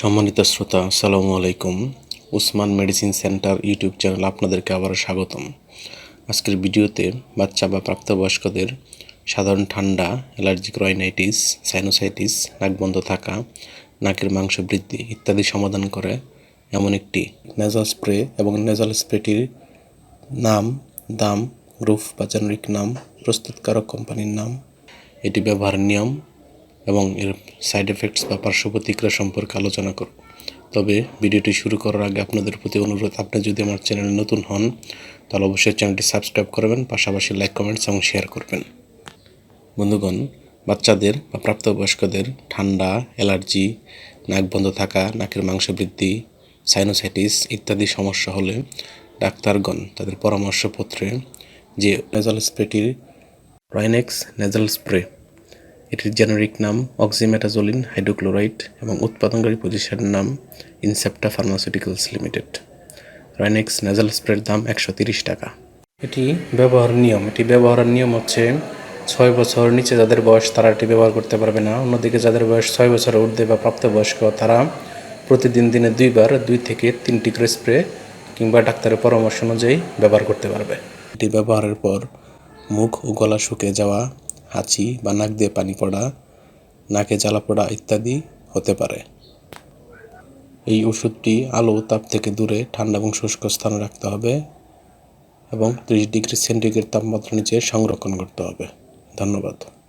সম্মানিত শ্রোতা, আসসালামু আলাইকুম। Usman medicine centre YouTube channel আপনাদেরকে আবারও স্বাগতম। আজকের ভিডিওতে বাচ্চা বা প্রাপ্তবয়স্কদের সাধারণ ঠান্ডা, অ্যালার্জিক রয়নাইটিস সাইনোসাইটিস, নাক বন্ধ থাকা, নাকের মাংস বৃদ্ধি ইত্যাদি সমাধান করে এমন একটি নেজাল স্প্রে এবং নেজাল স্প্রেটির নাম, দাম গ্রুপ বা জেনারিক নাম, প্রস্তুতকারক কোম্পানির নাম, এটি ব্যবহারের নিয়ম এবং এর সাইড এফেক্টস বা পার্শ্ব প্রতিক্রিয়া সম্পর্কে আলোচনা করব। তবে ভিডিওটি শুরু করার আগে আপনাদের প্রতি অনুরোধ, আপনি যদি আমার চ্যানেলে নতুন হন, তাহলে অবশ্যই চ্যানেলটি সাবস্ক্রাইব করবেন, পাশাপাশি লাইক, কমেন্টস এবং শেয়ার করবেন। বন্ধুগণ, বাচ্চাদের বা প্রাপ্তবয়স্কদের ঠান্ডা, অ্যালার্জি, নাক বন্ধ থাকা, নাকের মাংস বৃদ্ধি সাইনোসাইটিস ইত্যাদি সমস্যা হলে ডাক্তারগণ তাদের পরামর্শপত্রে যে নেজাল স্প্রেটির রাইনেক্স নেজাল স্প্রে এটির জেনারিক নাম অক্সিমেটাজোলিন হাইড্রোক্লোরাইড এবং উৎপাদনকারী প্রতিষ্ঠানের নাম Incepta pharmaceuticals limited Rhinex nasal স্প্রের দাম একশো তিরিশ টাকা। এটি ব্যবহার নিয়ম। এটি ব্যবহারের নিয়ম হচ্ছে ছয় বছর নিচে যাদের বয়স তারা এটি ব্যবহার করতে পারবে না। অন্যদিকে যাদের বয়স ছয় বছরের ঊর্ধ্বে বা প্রাপ্তবয়স্ক, তারা প্রতিদিন দিনে দুইবার দুই থেকে তিনটি করে স্প্রে কিংবা ডাক্তারের পরামর্শ অনুযায়ী ব্যবহার করতে পারবে। এটি ব্যবহারের পর মুখ ও গলা শুকিয়ে যাওয়া হাঁচি বা নাক দিয়ে পানি পড়া, নাকে জ্বালা পড়া ইত্যাদি হতে পারে। এই ওষুধটি আলো তাপ থেকে দূরে ঠান্ডা এবং শুষ্ক স্থানে রাখতে হবে এবং ত্রিশ ডিগ্রি সেন্টিগ্রেড তাপমাত্রা নিচে সংরক্ষণ করতে হবে। ধন্যবাদ।